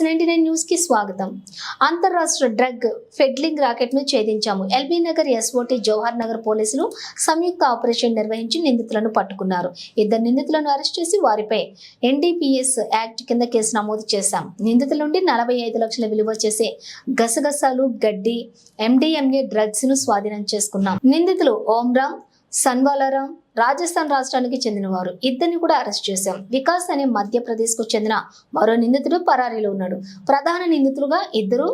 Yes ninety nine న్యూస్కి స్వాగతం. అంతర్రాష్ట్ర డ్రగ్ ఫెడ్లింగ్ రాకెట్ను ఛేదించాము. ఎల్బీ నగర్ ఎస్ఓటి జవహర్ నగర్ పోలీసులు సంయుక్త ఆపరేషన్ నిర్వహించి నిందితులను పట్టుకున్నారు. ఇద్దరు నిందితులను అరెస్ట్ చేసి వారిపై ఎన్డీపీఎస్ యాక్ట్ కింద కేసు నమోదు చేశాం. నిందితుల నుండి నలభై ఐదు లక్షల విలువ చేసే గసగసాలు గడ్డి ఎండిఎంఏ డ్రగ్స్ను స్వాధీనం చేసుకున్నాం. నిందితులు ఓంరామ్ సన్వాలారాం రాజస్థాన్ రాష్ట్రానికి చెందినవారు. ఇద్దరిని కూడా అరెస్ట్ చేశాం. వికాస్ అనే మధ్యప్రదేశ్కు చెందిన మరో నిందితుడు పరారీలో ఉన్నాడు. ప్రధాన నిందితులుగా ఇద్దరు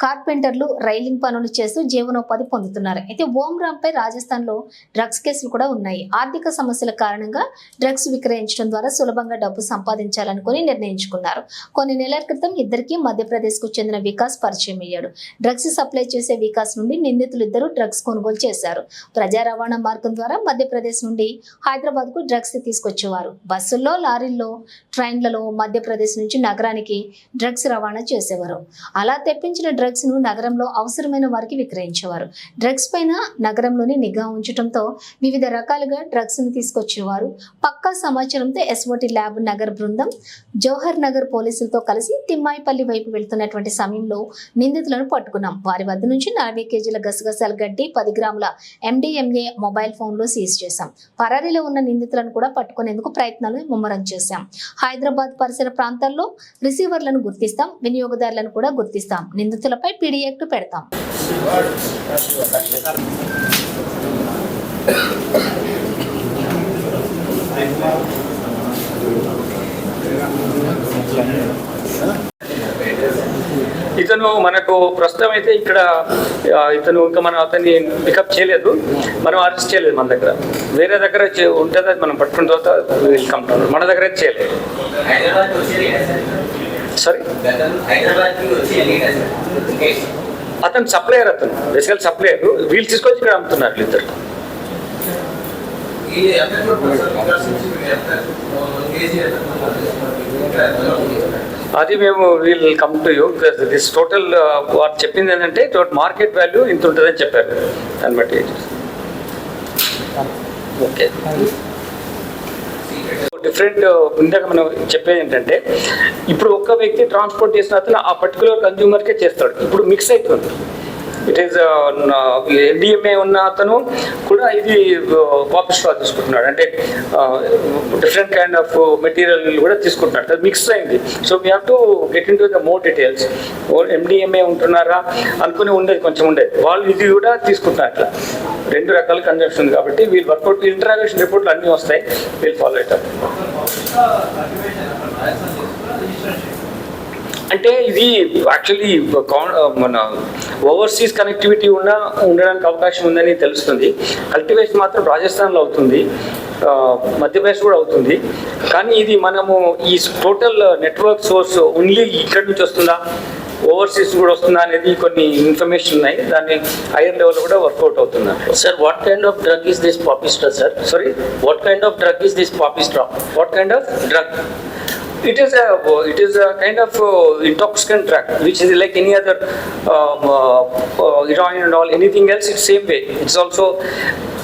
కార్పెంటర్లు రైలింగ్ పనులు చేస్తూ జీవనోపాధి పొందుతున్నారు. అయితే ఓం రామ్ పై రాజస్థాన్లో డ్రగ్స్ కేసులు కూడా ఉన్నాయి. ఆర్థిక సమస్యల కారణంగా డ్రగ్స్ విక్రయించడం ద్వారా సులభంగా డబ్బు సంపాదించాలనుకుని నిర్ణయించుకున్నారు. కొన్ని నెలల క్రితం ఇద్దరికి మధ్యప్రదేశ్కు చెందిన వికాస్ పరిచయం అయ్యాడు. డ్రగ్స్ సప్లై చేసే వికాస్ నుండి నిందితులు ఇద్దరు డ్రగ్స్ కొనుగోలు చేశారు. ప్రజా రవాణా మార్గం ద్వారా మధ్యప్రదేశ్ నుండి హైదరాబాద్కు డ్రగ్స్ తీసుకొచ్చేవారు. బస్సుల్లో లారీల్లో ట్రైన్లలో మధ్యప్రదేశ్ నుంచి నగరానికి డ్రగ్స్ రవాణా చేసేవారు. అలా తెప్పించిన డ్రగ్స్ను నగరంలో అవసరమైన వారికి విక్రయించేవారు. డ్రగ్స్ పైన నగరంలోని నిఘా ఉంచడంతో వివిధ రకాలుగా డ్రగ్స్ను తీసుకొచ్చేవారు. పక్కా సమాచారంతో ఎస్ఓటి ల్యాబ్ నగర్ బృందం జవహర్ నగర్ పోలీసులతో కలిసి తిమ్మాయిపల్లి వైపు వెళ్తున్నటువంటి సమయంలో నిందితులను పట్టుకున్నాం. వారి వద్ద నుంచి నలభై కేజీల గసగసాల గడ్డి పది గ్రాముల ఎండిఎంఏ మొబైల్ ఫోన్లో సీజ్ చేశాం. పరారీలో ఉన్న నిందితులను కూడా పట్టుకునేందుకు ప్రయత్నాలు ముమ్మరం చేశాం. హైదరాబాద్ పరిసర ప్రాంతాల్లో రిసీవర్లను గుర్తిస్తాం వినియోగదారులను కూడా గుర్తిస్తాం. నిందితులపై పీడీ యాక్ట్ పెడతాం. ఇతను మనకు ప్రస్తుతం అయితే ఇక్కడ ఇతను ఇంకా మనం అతన్ని పికప్ చేయలేదు. మనం అరెస్ట్ చేయలేదు మన దగ్గర. వేరే దగ్గర ఉంటుంది అది మనం పట్టుకున్న తర్వాత వెల్కమ్ మన దగ్గర అయితే చేయలేదు. సార్? అతను సప్లయర్ అతను. బేసికల్ సప్లయర్ వీళ్ళు తీసుకొచ్చి ఇక్కడ అమ్ముతున్నారు ఇద్దరు. ఈ అది మేము we'll come to you this total వారు చెప్పింది ఏంటంటే మార్కెట్ వాల్యూ ఇంత ఉంటుందని చెప్పారు. దాన్ని బట్టి. ఓకే డిఫరెంట్ uh, ఇందాక మనం చెప్పేది ఏంటంటే ఇప్పుడు ఒక్క వ్యక్తి ట్రాన్స్పోర్ట్ చేసిన అతను ఆ పర్టికులర్ కన్జ్యూమర్కే చేస్తాడు. ఇప్పుడు మిక్స్ అవుతుంది ఇట్ ఈస్ ఎల్డిఎంఏ ఉన్న అతను కూడా ఇది uh, కాపీ స్ట్రా తీసుకుంటున్నాడు. అంటే డిఫరెంట్ కైండ్ ఆఫ్ మెటీరియల్ కూడా తీసుకుంటున్నాడు. అది మిక్స్ అయింది. So we have to get into the more details MDMA ఉంటున్నారా? అనుకుని ఉండేది కొంచెం ఉండేది. వాళ్ళు ఇది కూడా తీసుకుంటున్నారు అట్లా. రెండు రకాల కన్జంప్షన్ ఉంది కాబట్టి వీళ్ళు వర్కౌట్ ఇంటరాగేషన్ రిపోర్ట్లు అన్నీ వస్తాయి. వీళ్ళు ఫాలో అవుతారు అంటే ఇది యాక్చువల్లీ మన ఓవర్సీస్ కనెక్టివిటీ ఉన్న ఉండడానికి అవకాశం ఉందని తెలుస్తుంది. కల్టివేషన్ మాత్రం రాజస్థాన్లో అవుతుంది. ఆ, మధ్యప్రదేశ్ కూడా అవుతుంది. కానీ ఇది మనము ఈ టోటల్ నెట్వర్క్ సోర్స్ ఓన్లీ ఇక్కడి నుంచి వస్తుందా? ఓవర్సీస్ కూడా వస్తుందా అనేది కొన్ని ఇన్ఫర్మేషన్ ఉన్నాయి. దాన్ని హైయర్ లెవెల్ కూడా work out what kind of drug is this poppy straw, sir? Sorry What kind of drug is this poppy straw? what kind of? Drug. It is a it is a kind of uh, intoxicant drug, which is like any other um, uh, heroin and all anything else. It's same way. It's also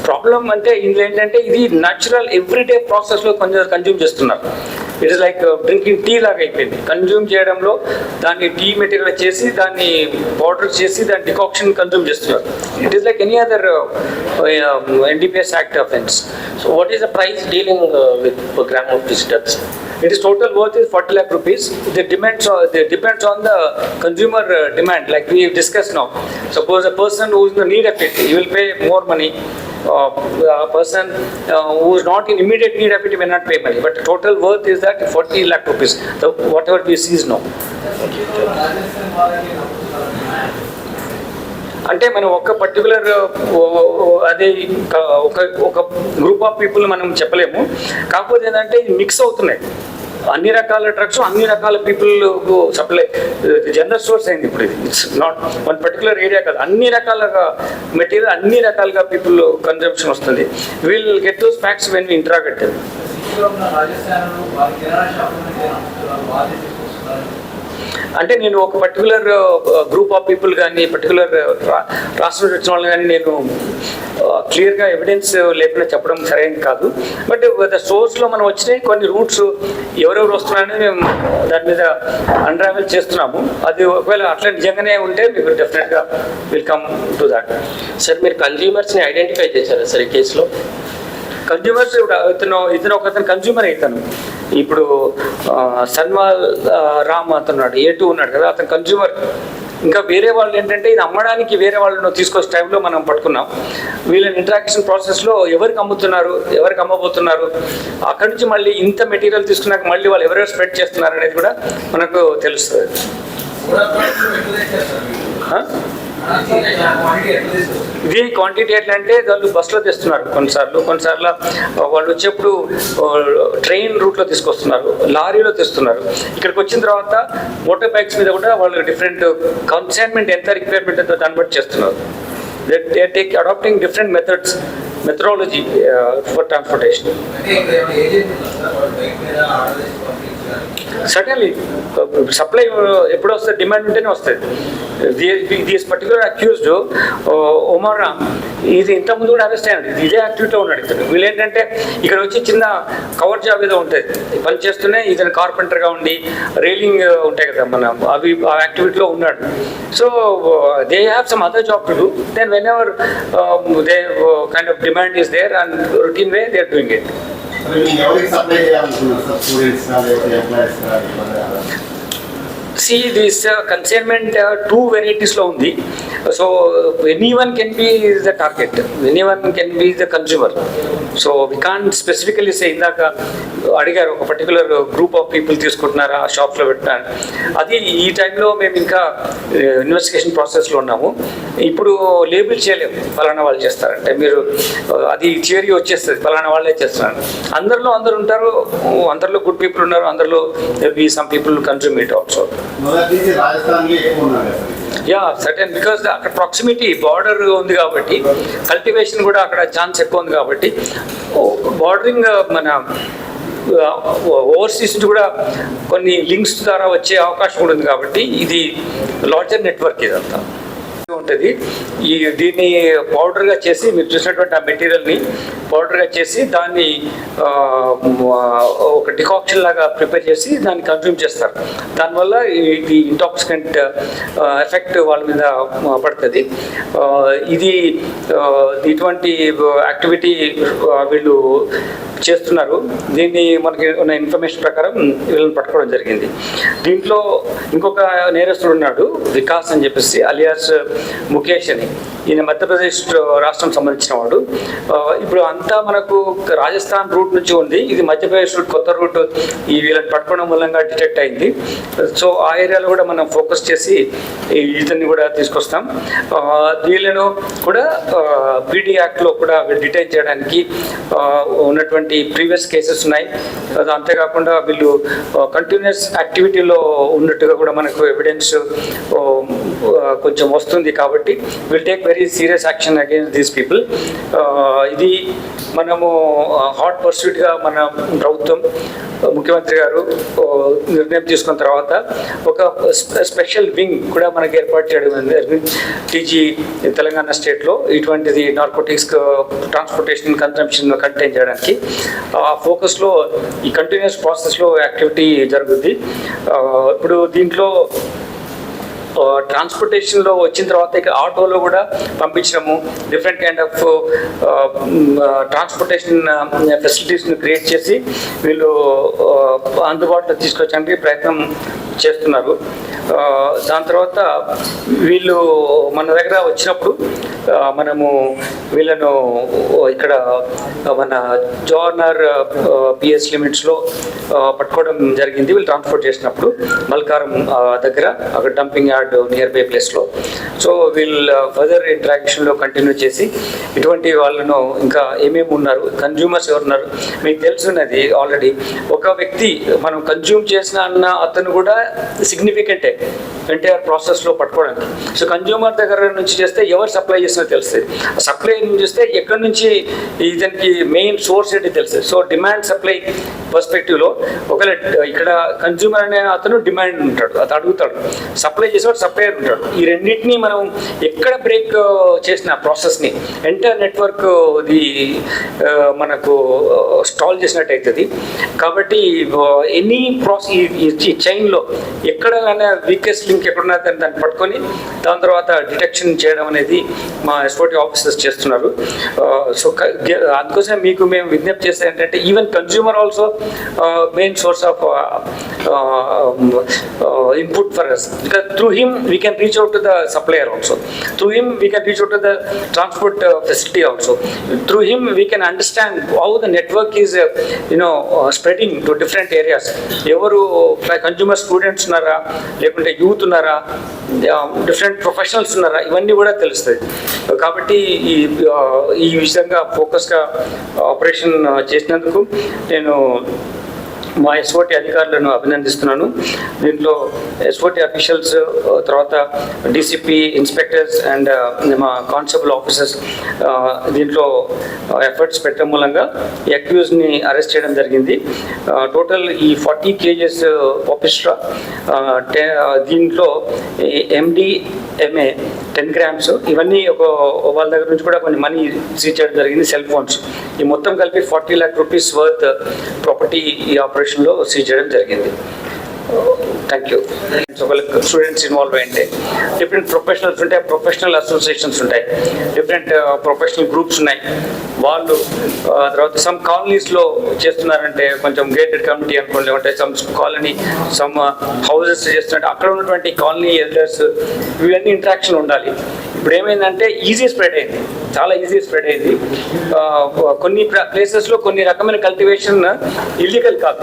problem అంటే ఇందులో ఏంటంటే ఇది natural everyday ప్రాసెస్లో కొంచెం consume చేస్తున్నారు it is like drinking tea లాగా అయిపోయింది consume చేయడంలో దాన్ని టీ మెటీరియల్ చేసి దాన్ని పౌడర్ చేసి దాని డికాక్షన్ కన్జ్యూమ్ చేస్తున్నారు it is like any other NDPS act offence so what is the price dealing with gram of this drugs this drug? sir? It is total worth is 40 lakh rupees. It depends on, it depends on the consumer uh, demand, like we discussed now. Suppose a person who is in the need of it, he will pay more money. Uh, a person uh, who is not in immediate need of it may not pay money. But the total worth is that 40 lakh rupees. So whatever we see is now. అంటే మనం ఒక particular అదే ఒక ఒక group of people మనం చెప్పలేము. కాకపోతే ఏంటంటే మిక్స్ అవుతున్నాయి. అన్ని రకాల డ్రగ్స్ అన్ని రకాల పీపుల్ సప్లై జనరల్ స్టోర్స్ అయింది ఇప్పుడు ఇది. It's not one particular area కాదు. అన్ని రకాలుగా మెటీరియల్ అన్ని రకాలుగా పీపుల్ కన్జంప్షన్ వస్తుంది. Will get those facts when interrogate అంటే నేను ఒక పర్టికులర్ గ్రూప్ ఆఫ్ పీపుల్ కానీ పర్టికులర్ రాష్ట్రం వచ్చిన వాళ్ళు కానీ నేను క్లియర్గా ఎవిడెన్స్ లేకుండా చెప్పడం సరైనది కాదు. బట్ ద సోర్స్లో మనం వచ్చినాయి కొన్ని రూట్స్ ఎవరెవరు వస్తున్నారని మేము దాని మీద అన్రావెల్ చేస్తున్నాము. అది ఒకవేళ అట్లా నిజంగానే ఉంటే మీకు డెఫినెట్గా will come to that sir మీరు కన్జ్యూమర్స్ని ఐడెంటిఫై చేశారా సార్ ఈ కేసులో కన్జ్యూమర్స్ ఇతను ఇతను ఒక అతను కన్జ్యూమర్ అవుతాను ఇప్పుడు సన్వాల్ రామ్ అతను ఏ టూ ఉన్నాడు కదా అతను కన్జ్యూమర్ ఇంకా వేరే వాళ్ళు ఏంటంటే ఇది అమ్మడానికి వేరే వాళ్ళను తీసుకొచ్చే టైంలో మనం పట్టుకున్నాం వీళ్ళని ఇంటరాక్షన్ ప్రాసెస్లో ఎవరికి అమ్ముతున్నారు ఎవరికి అమ్మబోతున్నారు అక్కడి నుంచి మళ్ళీ ఇంత మెటీరియల్ తీసుకున్నాక మళ్ళీ వాళ్ళు ఎవరెవరు స్ప్రెడ్ చేస్తున్నారు అనేది కూడా మనకు తెలుస్తుంది. క్వాంటిటీ ఎట్లా ఇది క్వాంటిటీ ఎట్లా అంటే వాళ్ళు బస్సులో తెస్తున్నారు కొన్నిసార్లు. కొన్నిసార్లు వాళ్ళు వచ్చేప్పుడు ట్రైన్ రూట్లో తీసుకొస్తున్నారు. లారీలో తెస్తున్నారు. ఇక్కడికి వచ్చిన తర్వాత మోటార్ బైక్స్ మీద కూడా వాళ్ళు డిఫరెంట్ కన్సైన్మెంట్ ఎంత రిక్వైర్మెంట్ ఎంతో దాన్ని బట్టి చేస్తున్నారు. They take adopting different methods methodology for transportation suddenly supply ఎప్పుడు వస్తుంది డిమాండ్ ఉంటేనే వస్తుంది దీస్ పర్టికులర్ అక్యూజ్డ్ ఒమర్ ఇది ఇంతకుముందు ముందు కూడా అరెస్ట్ అయ్యాడు. ఇదే యాక్టివిటీలో ఉన్నాడు ఇతను. వీళ్ళేంటంటే ఇక్కడ వచ్చి చిన్న కవర్ జాబ్ ఏదో ఉంటుంది పని చేస్తూనే ఇతను కార్పెంటర్గా ఉండి రైలింగ్ uh, ఉంటాయి కదా మన అవి ఆ యాక్టివిటీలో ఉన్నాడు. So they have some other job to do then whenever they kind of demand is there and routine way they are doing it see this consignment two వెరైటీస్లో ఉంది. So anyone can be the target anyone can be the consumer so we can specifically say ఇందాక అడిగారు ఒక particular group of people తీసుకుంటున్నారా ఆ షాప్లో పెట్టినారు అది ఈ టైంలో మేము ఇంకా ఇన్వెస్టిగేషన్ ప్రాసెస్లో ఉన్నాము. ఇప్పుడు లేబుల్ చేయలేము. ఫలానా వాళ్ళు చేస్తారంటే మీరు అది థియరీ వచ్చేస్తుంది. ఫలానా వాళ్ళే చేస్తున్నారు. అందరిలో అందరు ఉంటారు. అందరిలో గుడ్ పీపుల్ ఉన్నారు. అందరిలో be some people consume it also రాజస్థాన్లో యా సర్టెన్ బికాస్ అక్కడ ప్రాక్సిమిటీ బార్డర్ ఉంది కాబట్టి కల్టివేషన్ కూడా అక్కడ ఛాన్స్ ఎక్కువ ఉంది కాబట్టి బార్డరింగ్ uh, మన uh, ఓవర్సీస్ కూడా కొన్ని లింక్స్ ద్వారా వచ్చే అవకాశం కూడా ఉంది కాబట్టి ఇది లార్జర్ నెట్వర్క్ ఇదంతా. ఉంటుంది. ఈ దీన్ని పౌడర్గా చేసి మీరు చూసినటువంటి ఆ మెటీరియల్ని పౌడర్గా చేసి దాన్ని ఒక డికాక్షన్ లాగా ప్రిపేర్ చేసి దాన్ని కన్జ్యూమ్ చేస్తారు. దానివల్ల ఇది ఇంటాక్సికెంట్ ఎఫెక్ట్ వాళ్ళ మీద పడుతుంది. ఇది ఇటువంటి యాక్టివిటీ వీళ్ళు చేస్తున్నారు. దీన్ని మనకి ఉన్న ఇన్ఫర్మేషన్ ప్రకారం వీళ్ళని పట్టుకోవడం జరిగింది. దీంట్లో ఇంకొక నేరస్తుడు ఉన్నాడు వికాస్ అని చెప్పేసి అలియాస్ ముఖేష్ అని. ఈయన మధ్యప్రదేశ్ రాష్ట్రం సంబంధించిన వాడు. ఇప్పుడు అంతా మనకు రాజస్థాన్ రూట్ నుంచి ఉంది. ఇది మధ్యప్రదేశ్ రూట్ కొత్త రూట్ ఈ వీళ్ళని పట్టుకోవడం మూలంగా డిటెక్ట్ అయింది. సో ఆ ఏరియాలో కూడా మనం ఫోకస్ చేసి ఇతన్ని కూడా తీసుకొస్తాం. వీళ్ళను కూడా బీడీ యాక్ట్లో కూడా డిటైన్ చేయడానికి ఉన్నటువంటి ప్రీవియస్ కేసెస్ ఉన్నాయి. అంతేకాకుండా వీళ్ళు కంటిన్యూస్ యాక్టివిటీలో ఉన్నట్టుగా కూడా మనకు ఎవిడెన్స్ కొంచెం వస్తుంది కాబట్టి will take very serious action against these people ఇది మనము uh, హాట్ పర్సూట్గా మన ప్రభుత్వం uh, ముఖ్యమంత్రి గారు uh, నిర్ణయం తీసుకున్న తర్వాత ఒక స్పెషల్ వింగ్ కూడా మనకి ఏర్పాటు చేయడం జరిగింది. టీజీ తెలంగాణ స్టేట్లో ఇటువంటిది నార్కోటిక్స్ ట్రాన్స్పోర్టేషన్ కన్సంప్షన్ కంటైన్ చేయడానికి. ఆ ఫోకస్లో ఈ కంటిన్యూస్ ప్రాసెస్లో యాక్టివిటీ జరుగుద్ది. ఇప్పుడు దీంట్లో ట్రాన్స్పోర్టేషన్లో వచ్చిన తర్వాత ఇక ఆటోలో కూడా పంపించడము డిఫరెంట్ కైండ్ ఆఫ్ ట్రాన్స్పోర్టేషన్ ఫెసిలిటీస్ని క్రియేట్ చేసి వీళ్ళు అందుబాటులో తీసుకొచ్చడానికి ప్రయత్నం చేస్తున్నారు. దాని తర్వాత వీళ్ళు మన దగ్గర వచ్చినప్పుడు మనము వీళ్ళను ఇక్కడ మన జోనర్ పిఎస్ లిమిట్స్లో పట్టుకోవడం జరిగింది. వీళ్ళు ట్రాన్స్పోర్ట్ చేసినప్పుడు మల్కారం దగ్గర అక్కడ డంపింగ్ యార్డ్ నియర్ బై ప్లేస్లో. సో వీళ్ళు ఫర్దర్ ఇంటరాక్షన్లో కంటిన్యూ చేసి ఇటువంటి వాళ్ళను ఇంకా ఏమేమి ఉన్నారు కన్జ్యూమర్స్ ఎవరున్నారు మీకు తెలుసున్నది ఆల్రెడీ. ఒక వ్యక్తి మనం కన్జ్యూమ్ చేసిన అన్న అతను కూడా సిగ్నిఫికెంటే ఎంటైర్ ప్రాసెస్లో పట్టుకోవడానికి. సో కన్జ్యూమర్ దగ్గర నుంచి చేస్తే ఎవరు సప్లై చేసినా తెలుస్తుంది. సప్లై నుంచి చేస్తే ఎక్కడి నుంచి ఇతనికి మెయిన్ సోర్స్ ఏంటి తెలుస్తుంది. సో డిమాండ్ సప్లై పర్స్పెక్టివ్లో ఒకవేళ ఇక్కడ కన్జ్యూమర్ అనే అతను డిమాండ్ ఉంటాడు. అతను అడుగుతాడు. సప్లై చేసేవాడు సప్లయర్ ఉంటాడు. ఈ రెండింటిని మనం ఎక్కడ బ్రేక్ చేసిన ప్రాసెస్ని ఎంటైర్ నెట్వర్క్ ఇది మనకు స్టాల్ చేసినట్టు అవుతుంది కాబట్టి ఎనీ ప్రాసెస్ ఈ చైన్లో ఎక్కడైనా వీకెస్ట్ లింక్ ఎక్కడున్నా దాన్ని దాన్ని పట్టుకొని దాని తర్వాత డిటెక్షన్ చేయడం అనేది మా ఎస్ఓటి ఆఫీసర్స్ చేస్తున్నారు. సో అందుకోసం మీకు మేము విజ్ఞప్తి చేస్తే ఏంటంటే even consumer also main source of input for us because through him we can reach out to the supplier also through him we can reach out to the transport facility also through him we can understand how the network is you know spreading to different areas ఎవరు consumer students ఉన్నారా? లేకుంటే youth ఉన్నారా? Different professionals ఉన్నారా? ఇవన్నీ కూడా తెలుస్తుంది కాబట్టి ఈ ఈ విధంగా ఫోకస్గా ఆపరేషన్ చేసినందుకు నేను మా ఎస్ఓటి అధికారులను అభినందిస్తున్నాను. దీంట్లో ఎస్ఓటి అఫీషియల్స్ తర్వాత డీసీపీ ఇన్స్పెక్టర్స్ అండ్ మా కానిస్టేబుల్ ఆఫీసర్స్ దీంట్లో ఎఫర్ట్స్ పెట్టడం మూలంగా అక్యూజ్ని అరెస్ట్ చేయడం జరిగింది. టోటల్ ఈ ఫార్టీ కేజెస్ ఆఫీస్ట్రా దీంట్లో ఎండి ఎంఏ టెన్ గ్రామ్స్. ఇవన్నీ ఒక వాళ్ళ దగ్గర నుంచి కూడా కొన్ని మనీ సీజ్ చేయడం జరిగింది సెల్ ఫోన్స్. ఈ మొత్తం కలిపి forty lakh rupees worth property ఈ ఆపరేషన్లో సీజ్ చేయడం జరిగింది. థ్యాంక్ యూ ఒకళ్ళకి స్టూడెంట్స్ ఇన్వాల్వ్ అయ్యింటే. డిఫరెంట్ ప్రొఫెషనల్స్ ఉంటాయి ప్రొఫెషనల్ అసోసియేషన్స్ ఉంటాయి. డిఫరెంట్ ప్రొఫెషనల్ గ్రూప్స్ ఉన్నాయి. వాళ్ళు తర్వాత సమ్ కాలనీస్లో చేస్తున్నారంటే కొంచెం గేటెడ్ కమిటీ అనుకోండి లేకుంటే సమ్ కాలనీ సమ్ హౌసెస్ చేస్తున్నట్టు. అక్కడ ఉన్నటువంటి కాలనీ ఎల్డర్స్ ఇవన్నీ ఇంట్రాక్షన్ ఉండాలి. ఇప్పుడు ఏమైందంటే ఈజీ స్ప్రెడ్ అయింది. చాలా ఈజీ స్ప్రెడ్ అయింది. కొన్ని కొన్ని ప్లేసెస్లో కొన్ని రకమైన కల్టివేషన్ ఇల్లీగల్ కాదు.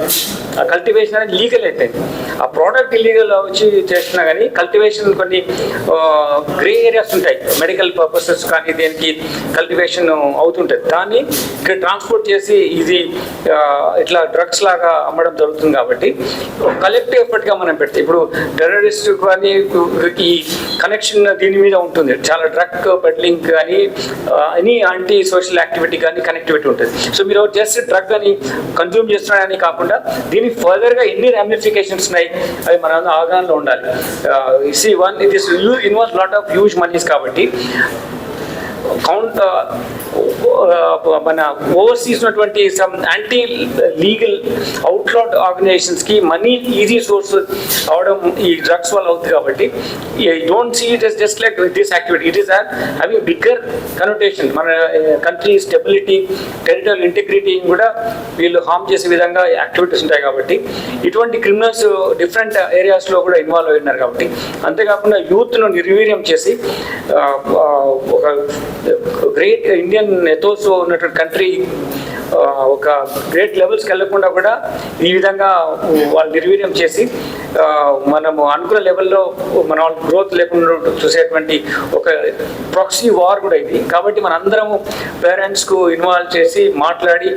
ఆ కల్టివేషన్ అనేది లీగల్ అయిపోయింది ఆ ప్రోడక్ట్ ఇల్లీగల్ వచ్చి చేస్తున్నా కానీ కల్టివేషన్ కొన్ని గ్రే ఏరియాస్ ఉంటాయి. మెడికల్ పర్పసెస్ కానీ దేనికి కల్టివేషన్ అవుతుంటుంది దాన్ని ఇక్కడ ట్రాన్స్పోర్ట్ చేసి ఇది ఇట్లా డ్రగ్స్ లాగా అమ్మడం జరుగుతుంది కాబట్టి కలెక్టివ్ ఎఫర్ట్గా మనం పెడితే. ఇప్పుడు టెర్రరిస్ట్ కానీ ఈ కనెక్షన్ దీని మీద ఉంటుంది. చాలా డ్రగ్ పెడ్లింగ్ కానీ ఎనీ యాంటీ సోషల్ యాక్టివిటీ కానీ కనెక్టివిటీ ఉంటుంది. సో మీరు జస్ట్ డ్రగ్ అని కన్జ్యూమ్ చేస్తున్నారని కాకుండా దీనికి ఫర్దర్గా ఎన్ని రామిఫికేషన్స్ ఉన్నాయి అవి మన అవగాహనలో ఉండాలి. See one it is involve lot of huge monies కాబట్టి కౌంట్ మన ఓవర్సీస్ ఉన్నటువంటి సమ్ యాంటీ లీగల్ అవుట్లాట్ ఆర్గనైజేషన్స్కి మనీ ఈజీ సోర్స్ అవడం ఈ డ్రగ్స్ వల్ల అవుతుంది కాబట్టి don't see it is just like this activity it is having bigger connotation మన కంట్రీ స్టెబిలిటీ టెరిటరియల్ ఇంటిగ్రిటీ కూడా వీళ్ళు హామ్ చేసే విధంగా యాక్టివిటీస్ ఉంటాయి కాబట్టి ఇటువంటి క్రిమినల్స్ డిఫరెంట్ ఏరియాస్లో కూడా ఇన్వాల్వ్ అయినారు కాబట్టి అంతేకాకుండా యూత్ను నిర్వీర్యం చేసి ఒక గ్రేట్ ఇండియన్ ఎథోస్ ఉన్నటువంటి కంట్రీ ఒక గ్రేట్ లెవెల్స్కి వెళ్ళకుండా కూడా ఈ విధంగా వాళ్ళు నిర్వీర్యం చేసి మనము అనుకున్న లెవెల్లో మన గ్రోత్ లేకుండా చూసేటువంటి ఒక ప్రాక్సీ వార్ కూడా ఇది. కాబట్టి మనందరము పేరెంట్స్కు ఇన్వాల్వ్ చేసి మాట్లాడి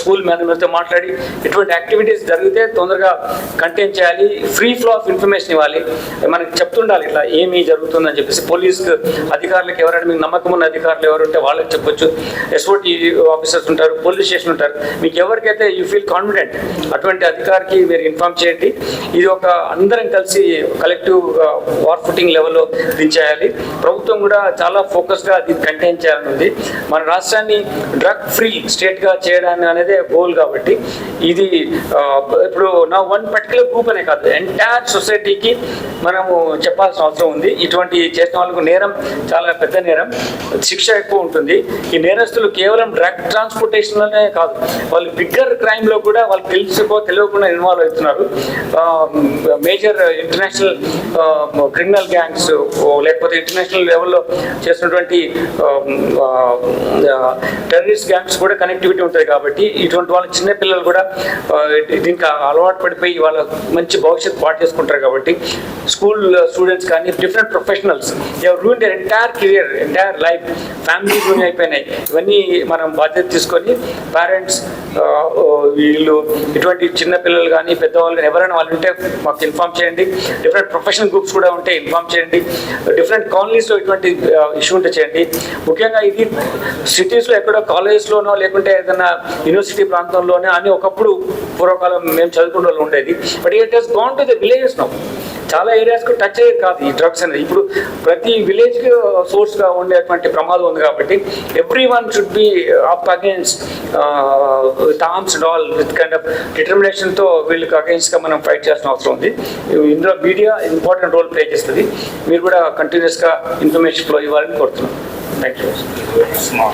స్కూల్ మేనేజ్మెంట్తో మాట్లాడి ఇటువంటి యాక్టివిటీస్ జరిగితే తొందరగా కంటైన్ చేయాలి ఫ్రీ ఫ్లో ఆఫ్ ఇన్ఫర్మేషన్ ఇవ్వాలి. మనకి చెప్తుండాలి ఇట్లా ఏమి జరుగుతుందని చెప్పేసి. పోలీస్ అధికారులకు ఎవరైనా మీకు నమ్మకం ఉన్న అధికారులు ఎవరు ఉంటే వాళ్ళకి చెప్పొచ్చు. ఎస్ఓటీ ఆఫీసర్స్ ఉంటారు పోలీస్ స్టేషన్ ఉంటారు. మీకు ఎవరికైతే యూ ఫీల్ కాన్ఫిడెంట్ అటువంటి అధికారికి మీరు ఇన్ఫార్మ్ చేయండి. ఇది ఒక అందరం కలిసి కలెక్టివ్ వార్ ఫుటింగ్ లెవెల్లో దించేయాలి ప్రభుత్వం కూడా చాలా ఫోకస్గా దీన్ని కంటైన్ చేయాలని ఉంది. మన రాష్ట్రాన్ని డ్రగ్ ఫ్రీ స్టేట్గా చేయడాన్ని అనేది గోల్ కాబట్టి ఇది ఆ, ఇప్పుడు నా వన్ పర్టికులర్ గ్రూప్ అనే కాదు ఎంటైర్ సొసైటీకి మనము చెప్పాల్సిన అవసరం ఉంది. ఇటువంటి చేసిన వాళ్ళకు నేరం చాలా పెద్ద నేరం. శిక్ష ఎక్కువ ఉంటుంది. ఈ నేరస్తులు కేవలం డ్రగ్ ట్రాన్స్పోర్టేషన్లోనే కాదు వాళ్ళు బిగ్గర్ క్రైమ్లో కూడా వాళ్ళు తెలుసుకో తెలియకుండా ఇన్వాల్వ్ అవుతున్నారు. మేజర్ ఇంటర్నేషనల్ క్రిమినల్ గ్యాంగ్స్ లేకపోతే ఇంటర్నేషనల్ లెవెల్లో చేసినటువంటి టెర్రరిస్ట్ గ్యాంగ్స్ కూడా కనెక్టివిటీ ఉంటుంది కాబట్టి ఇటువంటి వాళ్ళ చిన్నపిల్లలు కూడా దీనికి అలవాటు పడిపోయి వాళ్ళ మంచి భవిష్యత్తు పాటు చేసుకుంటారు కాబట్టి స్కూల్ స్టూడెంట్స్ uh, కానీ different professionals ruin their entire career entire life family ruin అయిపోయినాయి. ఇవన్నీ మనం బాధ్యత తీసుకొని పేరెంట్స్ uh, uh, వీళ్ళు ఇటువంటి చిన్న పిల్లలు కానీ పెద్దవాళ్ళు కానీ ఎవరైనా వాళ్ళు ఉంటే మాకు ఇన్ఫామ్ చేయండి. డిఫరెంట్ ప్రొఫెషనల్ గ్రూప్స్ కూడా ఉంటే ఇన్ఫామ్ చేయండి. డిఫరెంట్ కాలనీస్లో ఇటువంటి ఇష్యూ ఉంటే చేయండి. ముఖ్యంగా ఇది సిటీస్లో ఎక్కడో కాలేజెస్లోనో లేకుంటే ఏదైనా యూనివర్సిటీ ప్రాంతంలోనే అని ఒకప్పుడు పూర్వకాలం మేము చదువుకున్న వాళ్ళు ఉండేది. But it has gone to the villages now చాలా ఏరియాస్కు టచ్ అయ్యేది కాదు. ఈ డ్రగ్స్ అనేది. ఇప్పుడు ప్రతి విలేజ్కి సోర్స్గా ఉండేటువంటి ప్రమాదం ఉంది కాబట్టి every one should be up against Tom's doll with kind of డిటర్మినేషన్తో వీళ్ళకి అగేన్స్ట్గా మనం ఫైట్ చేయాల్సిన అవసరం ఉంది. ఇందులో మీడియా ఇంపార్టెంట్ రోల్ ప్లే చేస్తుంది. మీరు కూడా కంటిన్యూస్గా ఇన్ఫర్మేషన్ ఫ్లో ఇవ్వాలని కోరుతున్నాం. Thank you